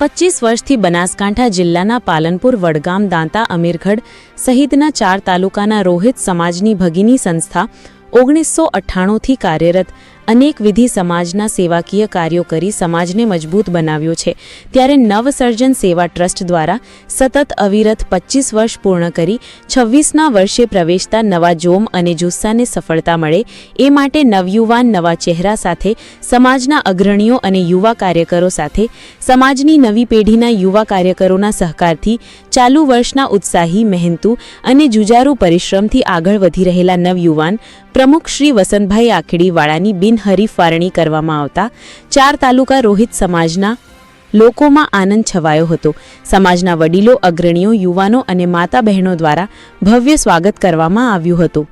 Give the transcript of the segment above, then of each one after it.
પચીસ વર્ષથી બનાસકાંઠા જિલ્લાના પાલનપુર, વડગામ, દાંતા, અમીરગઢ સહિતના ચાર તાલુકાના રોહિત સમાજની ભગીની સંસ્થા ઓગણીસો અઠ્ઠાણુંથી કાર્યરત અનેકવિધિ સમાજના સેવાકીય કાર્યો કરી સમાજને મજબૂત બનાવ્યો છે. ત્યારે નવસર્જન સેવા ટ્રસ્ટ દ્વારા સતત અવિરત પચીસ વર્ષ પૂર્ણ કરી છવ્વીસના વર્ષે પ્રવેશતા નવા જોમ અને જુસ્સાને સફળતા મળે એ માટે નવયુવાન નવા ચહેરા સાથે, સમાજના અગ્રણીઓ અને યુવા કાર્યકરો સાથે, સમાજની નવી પેઢીના યુવા કાર્યકરોના સહકારથી ચાલુ વર્ષના ઉત્સાહી, મહેનતુ અને જુજારુ પરિશ્રમથી આગળ વધી રહેલા નવયુવાન પ્રમુખ શ્રી વસંતભાઈ આખેડીવાળાની બિનહરીફ ફાળણી કરવામાં આવતા ચાર તાલુકા રોહિત સમાજના લોકોમાં આનંદ છવાયો હતો. સમાજના વડીલો, અગ્રણીઓ, યુવાનો અને માતા બહેનો દ્વારા ભવ્ય સ્વાગત કરવામાં આવ્યું હતું.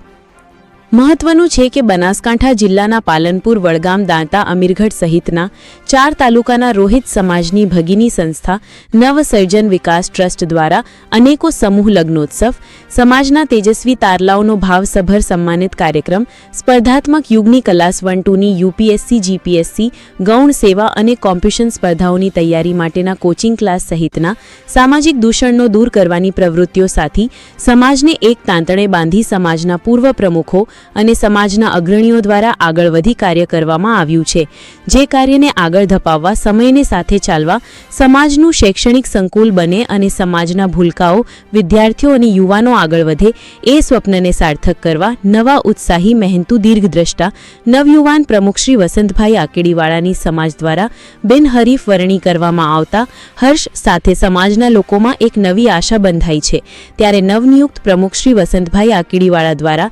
મહત્વનું છે કે બનાસકાંઠા જિલ્લાના પાલનપુર, વડગામ, દાંતા, અમીરગઢ સહિતના ચાર તાલુકાના રોહિત સમાજની ભગીની સંસ્થા, નવસર્જન વિકાસ ટ્રસ્ટ દ્વારા અનેકો સમૂહ લગ્નોત્સવ, સમાજના તેજસ્વી તારલાઓનો ભાવસભર સન્માનિત કાર્યક્રમ, સ્પર્ધાત્મક યુગની ક્લાસ વન ટુની યુપીએસસી, જીપીએસસી, ગૌણ સેવા અને કોમ્પિટિશન સ્પર્ધાઓની તૈયારી માટેના કોચિંગ ક્લાસ સહિતના સામાજિક દૂષણનો દૂર કરવાની પ્રવૃત્તિઓ સાથે સમાજને એક તાંતણે બાંધી સમાજના પૂર્વ પ્રમુખો અને સમાજના અગ્રણીઓ દ્વારા આગળ વધી કાર્ય કરવામાં આવ્યું છે. જે કાર્યને આગળ ધપાવવા, સમયને સાથે ચાલવા, સમાજનું શૈક્ષણિક સંકુલ બને અને સમાજના ભૂલકાઓ, વિદ્યાર્થીઓ અને યુવાનો આગળ વધે, એ સ્વપ્નને સાર્થક કરવા, નવા ઉત્સાહી, મહેનતુ, દીર્ઘદ્રષ્ટા, નવયુવાન પ્રમુખ શ્રી વસંતભાઈ આકેડીવાળાની સમાજ દ્વારા બિનહરીફ વરણી કરવામાં આવતા હર્ષ સાથે સમાજના લોકોમાં એક નવી આશા બંધાઈ છે. ત્યારે નવનિયુક્ત પ્રમુખ શ્રી વસંતભાઈ આકેડીવાળા દ્વારા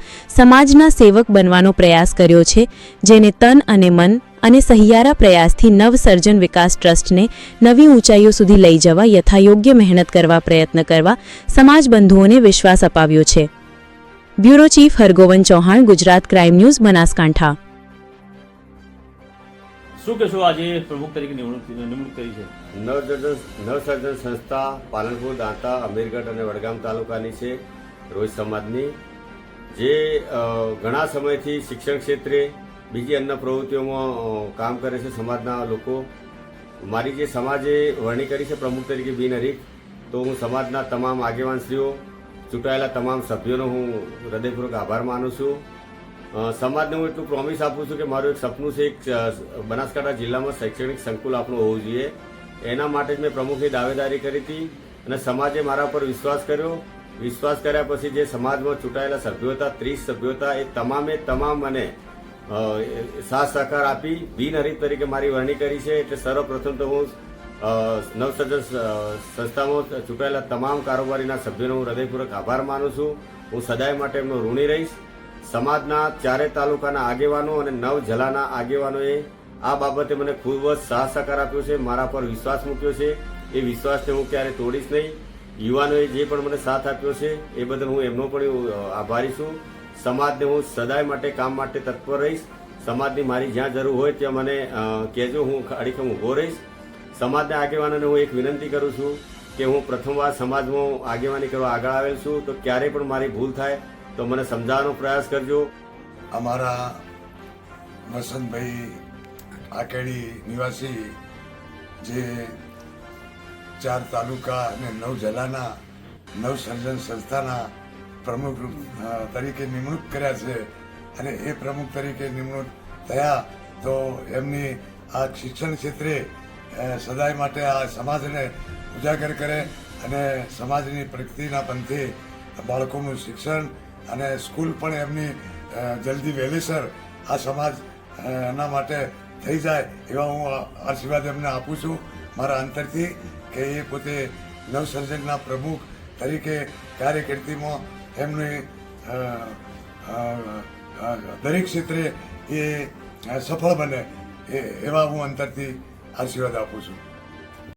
સમાજના સેવક બનવાનો પ્રયાસ કર્યો છે જેને તન અને મન અને સહિયારા પ્રયાસથી નવસર્જન વિકાસ ટ્રસ્ટને નવી ઊંચાઈઓ સુધી લઈ જવા યથાયોગ્ય મહેનત કરવા પ્રયત્ન કરવા સમાજ બંધુઓને વિશ્વાસ અપાવ્યો છે. Bureau chief Hargovan Chauhan Gujarat crime news Banaskantha. શું કહેશો આજે પ્રમુખ તરીકે નિમણૂક નિમણૂક કરી છે? નવસર્જન નવસર્જન સંસ્થા પાલનપુર દાંતા અમીરગઢ અને વડગામ તાલુકાની છે રોજ સમાજની. જે ઘણા સમયથી શિક્ષણ ક્ષેત્રે બીજી અન્ય પ્રવૃત્તિઓમાં કામ કરે છે સમાજના લોકો. મારી જે સમાજે વરણી કરી છે પ્રમુખ તરીકે બિનહરીફ તો હું સમાજના તમામ આગેવાનશ્રીઓ, ચૂંટાયેલા તમામ સભ્યોનો હું હૃદયપૂર્વક આભાર માનું છું. સમાજને હું એટલું પ્રોમિસ આપું છું કે મારું એક સપનું છે એક બનાસકાંઠા જિલ્લામાં શૈક્ષણિક સંકુલ આપણું હોવું જોઈએ. એના માટે જ મેં પ્રમુખની દાવેદારી કરી હતી અને સમાજે મારા પર વિશ્વાસ કર્યો. વિશ્વાસ કર્યા પછી જે સમાજમાં ચૂંટાયેલા સભ્યો હતા, ત્રીસ સભ્યો હતા, એ તમામે તમામ મને સાથ સહકાર આપી બિનહરીફ તરીકે મારી વરણી કરી છે. એટલે સર્વપ્રથમ તો હું નવસર્જન સંસ્થામાં ચૂંટાયેલા તમામ કારોબારીના સભ્યોનો હું હૃદયપૂર્વક આભાર માનું છું. હું સદાય માટે એમનો ઋણી રહીશ. સમાજના ચારે તાલુકાના આગેવાનો અને નવ જલાના આગેવાનોએ આ બાબતે મને ખૂબ જ સાહસ સહકાર આપ્યો છે. મારા પર વિશ્વાસ મૂક્યો છે. એ વિશ્વાસને હું ક્યારે તોડીશ નહીં. યુવાનોએ જે પણ મને સાથ આપ્યો છે, એ બદલ હું એમનો પણ આભારી છું. સમાજને હું સદાય માટે કામ માટે તત્પર રહીશ. સમાજની મારી જ્યાં જરૂર હોય ત્યાં મને કહેજો, હું અડીખમ ઊભો રહીશ. સમાજના આગેવાનોને હું એક વિનંતી કરું છું કે હું પ્રથમવાર સમાજમાં આગેવાની કરવા આગળ આવેલ છું, તો ક્યારેય પણ મારી ભૂલ થાય, તો મને સમજાવવાનો પ્રયાસ કરજો. અમારા વસંતભાઈ આકેડી નિવાસી જે ચાર તાલુકા અને નવ જિલ્લાના નવસર્જન સંસ્થાના પ્રમુખ તરીકે નિમણૂક કર્યા છે. અને એ પ્રમુખ તરીકે નિમણૂક થયા તો એમની આ શિક્ષણ ક્ષેત્રે સદાય માટે આ સમાજને ઉજાગર કરે અને સમાજની પ્રગતિના પંથે બાળકોનું શિક્ષણ અને સ્કૂલ પણ એમની જલ્દી વહેલીસર આ સમાજ એના માટે થઈ જાય એવા હું આશીર્વાદ એમને આપું છું. મારા અંતરથી કે એ પોતે નવસર્જનના પ્રમુખ તરીકે કાર્યકર્તીમાં એમની દરેક ક્ષેત્રે એ સફળ બને. એવા હું અંતરથી આશીર્વાદ આપું છું.